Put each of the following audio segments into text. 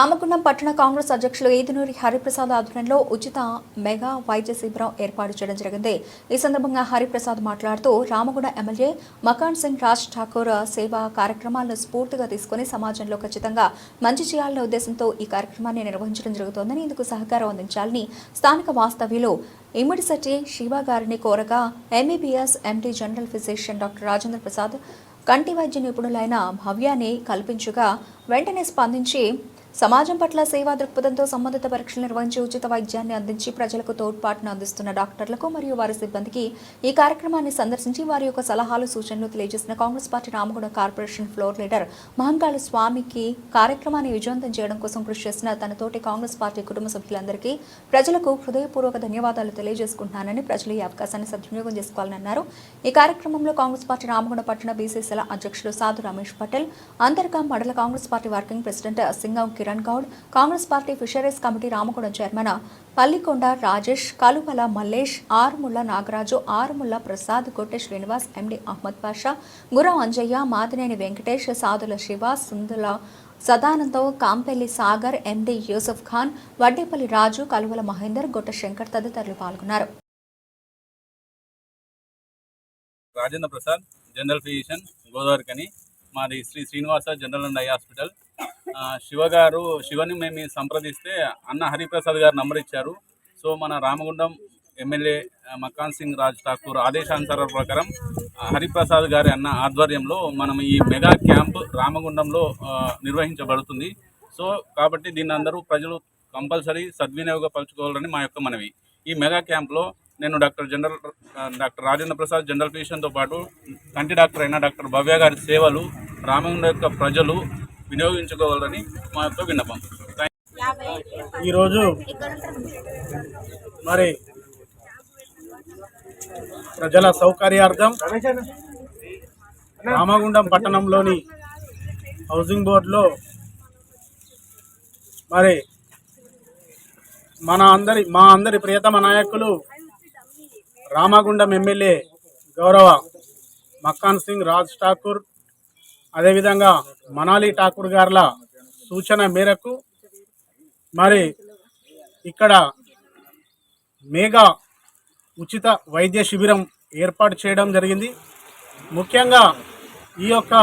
రామగుండం పట్టణ కాంగ్రెస్ అధ్యక్షులు ఈదునూరి హరిప్రసాద్ ఆధ్వర్యంలో ఉచిత మెగా వైద్య శిబిరం ఏర్పాటు చేయడం జరిగింది. ఈ సందర్భంగా హరిప్రసాద్ మాట్లాడుతూ రామగుండ ఎమ్మెల్యే మకాన్ సింగ్ రాజ్ ఠాకూర్ సేవా కార్యక్రమాలను స్ఫూర్తిగా తీసుకుని సమాజంలో ఖచ్చితంగా మంచి చేయాలనే ఉద్దేశంతో ఈ కార్యక్రమాన్ని నిర్వహించడం జరుగుతోందని ఇందుకు సహకారం అందించాలని స్థానిక వాస్తవ్యులు ఇమ్మడిశెట్టి శివ గారిని కోరగా MBBS MD general physician doctor Rajendra Prasad కంటి వైద్య నిపుణులైన భవ్యాన్ని కల్పించగా వెంటనే స్పందించి సమాజం పట్ల సేవా దృక్పథంతో సంబంధిత పరీక్షలు నిర్వహించి ఉచిత వైద్యాన్ని అందించి ప్రజలకు తోడ్పాటును అందిస్తున్న డాక్టర్లకు మరియు వారి సిబ్బందికి ఈ కార్యక్రమాన్ని సందర్శించి వారి యొక్క సలహాలు సూచనలు తెలియజేసిన Congress party Ramagunda corporation floor leader Mahankali స్వామికి కార్యక్రమాన్ని విజయవంతం చేయడం కోసం కృషి చేసిన తన తోటి కాంగ్రెస్ పార్టీ కుటుంబ సభ్యులందరికీ ప్రజలకు హృదయపూర్వక ధన్యవాదాలు తెలియజేసుకుంటున్నానని ప్రజలు ఈ అవకాశాన్ని సద్వినియోగం చేసుకోవాలని అన్నారు. ఈ కార్యక్రమంలో కాంగ్రెస్ పార్టీ రామగుండ పట్టణ బీసీసీల అధ్యక్షులు సాధు రమేష్ పటేల్ అంతర్గా మండల Congress party working president Singam Kiran Goud Congress party fisheries committee Ramagudem chairman Pallikonda Rajesh Kalupala Mallesh Arumulla Nagaraju Arumulla Prasad Gotte Srinivas MD Ahmed Pasha Guram Anjaiah Matineni Venkatesh Sadula Shiva Sundula Sadanandam Kampelli Sagar MD Yusuf Khan Vaddepalli Raju Kaluvala Mahender Gotta Shankar తదితరులు పాల్గొన్నారు. Rajendra Prasad general physician Godavari కని. మాది Shri Srinivasa general and eye hospital. Shiva గారు శివని మేము సంప్రదిస్తే అన్న హరిప్రసాద్ గారు నంబర్ ఇచ్చారు. సో మన రామగుండం ఎమ్మెల్యే ఆ, మకాన్ సింగ్ రాజ్ ఠాకూర్ ఆదేశానుసార ప్రకారం హరిప్రసాద్ గారి అన్న ఆధ్వర్యంలో మనం ఈ మెగా క్యాంప్ రామగుండంలో నిర్వహించబడుతుంది. సో కాబట్టి దీన్ని అందరూ ప్రజలు కంపల్సరీ సద్వినియోగపరచుకోవాలని మా యొక్క మనవి. ఈ మెగా క్యాంప్లో నేను doctor general doctor Rajendra Prasad general ఫిజిషియన్తో పాటు కంటి డాక్టర్ అయిన డాక్టర్ భవ్య గారి సేవలు రామగుండ యొక్క ప్రజలు వినియోగించుకోవాలని మా యొక్క విన్నపం. ఈరోజు మరి ప్రజల సౌకర్యార్థం రామగుండం పట్టణంలోని హౌసింగ్ బోర్డులో మరి మన అందరి మా అందరి ప్రియతమ నాయకులు రామగుండం ఎమ్మెల్యే గౌరవ మక్కాన్ సింగ్ రాజ్ ఠాకూర్ అదేవిధంగా మనాలి ఠాకూర్ గార్ల సూచన మేరకు మరి ఇక్కడ మేఘా ఉచిత వైద్య శిబిరం ఏర్పాటు చేయడం జరిగింది. ముఖ్యంగా ఈ యొక్క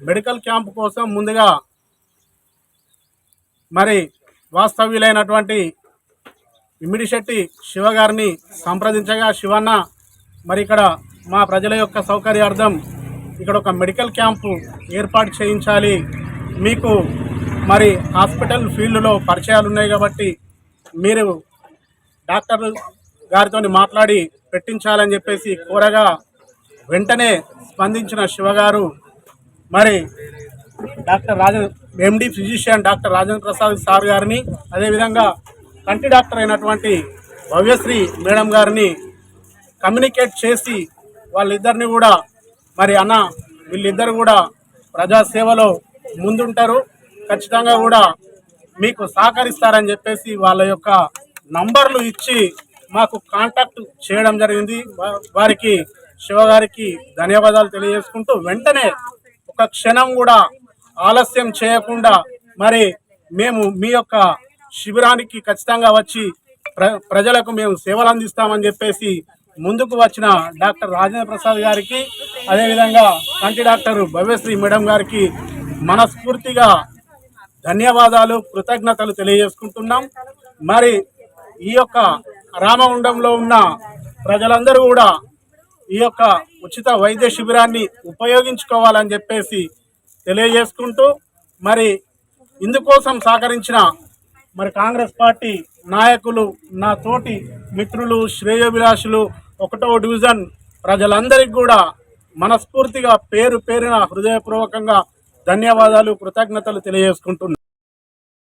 మెడికల్ క్యాంప్ కోసం ముందుగా మరి వాస్తవ్యులైనటువంటి ఇమ్మిడిశెట్టి శివ గారిని సంప్రదించగా శివన్న మరి ఇక్కడ మా ప్రజల యొక్క సౌకర్యార్థం ఇక్కడ ఒక మెడికల్ క్యాంపు ఏర్పాటు చేయించాలి. మీకు మరి హాస్పిటల్ ఫీల్డ్లో పరిచయాలు ఉన్నాయి కాబట్టి మీరు డాక్టర్ గారితో మాట్లాడి పెట్టించాలని చెప్పేసి కోరగా వెంటనే స్పందించిన శివగారు మరి doctor Raja MD physician doctor Rajendra Prasad sir గారిని అదేవిధంగా కంటి డాక్టర్ అయినటువంటి భవ్యశ్రీ మేడం గారిని కమ్యూనికేట్ చేసి వాళ్ళిద్దరిని కూడా మరి అన్న వీళ్ళిద్దరు కూడా ప్రజాసేవలో ముందుంటారు. ఖచ్చితంగా కూడా మీకు సహకరిస్తారని చెప్పేసి వాళ్ళ యొక్క నంబర్లు ఇచ్చి మాకు కాంటాక్ట్ చేయడం జరిగింది. వారికి శివ గారికి ధన్యవాదాలు తెలియజేసుకుంటూ వెంటనే ఒక క్షణం కూడా ఆలస్యం చేయకుండా మరి మేము మీ యొక్క శిబిరానికి ఖచ్చితంగా వచ్చి ప్ర ప్రజలకు మేము సేవలు అందిస్తామని చెప్పేసి ముందుకు వచ్చిన డాక్టర్ రాజేంద్ర ప్రసాద్ గారికి అదేవిధంగా కంటి డాక్టర్ భవ్యశ్రీ మేడం గారికి మనస్ఫూర్తిగా ధన్యవాదాలు కృతజ్ఞతలు తెలియజేసుకుంటున్నాం. మరి ఈ యొక్క రామగుండంలో ఉన్న ప్రజలందరూ కూడా ఈ యొక్క ఉచిత వైద్య శిబిరాన్ని ఉపయోగించుకోవాలని చెప్పేసి తెలియజేసుకుంటూ మరి ఇందుకోసం సహకరించిన మరి కాంగ్రెస్ పార్టీ నాయకులు నా తోటి మిత్రులు శ్రేయోభిలాషులు ఒకటో డివిజన్ ప్రజలందరికీ కూడా మనస్ఫూర్తిగా పేరు పేరున హృదయపూర్వకంగా ధన్యవాదాలు కృతజ్ఞతలు తెలియజేసుకుంటున్నాను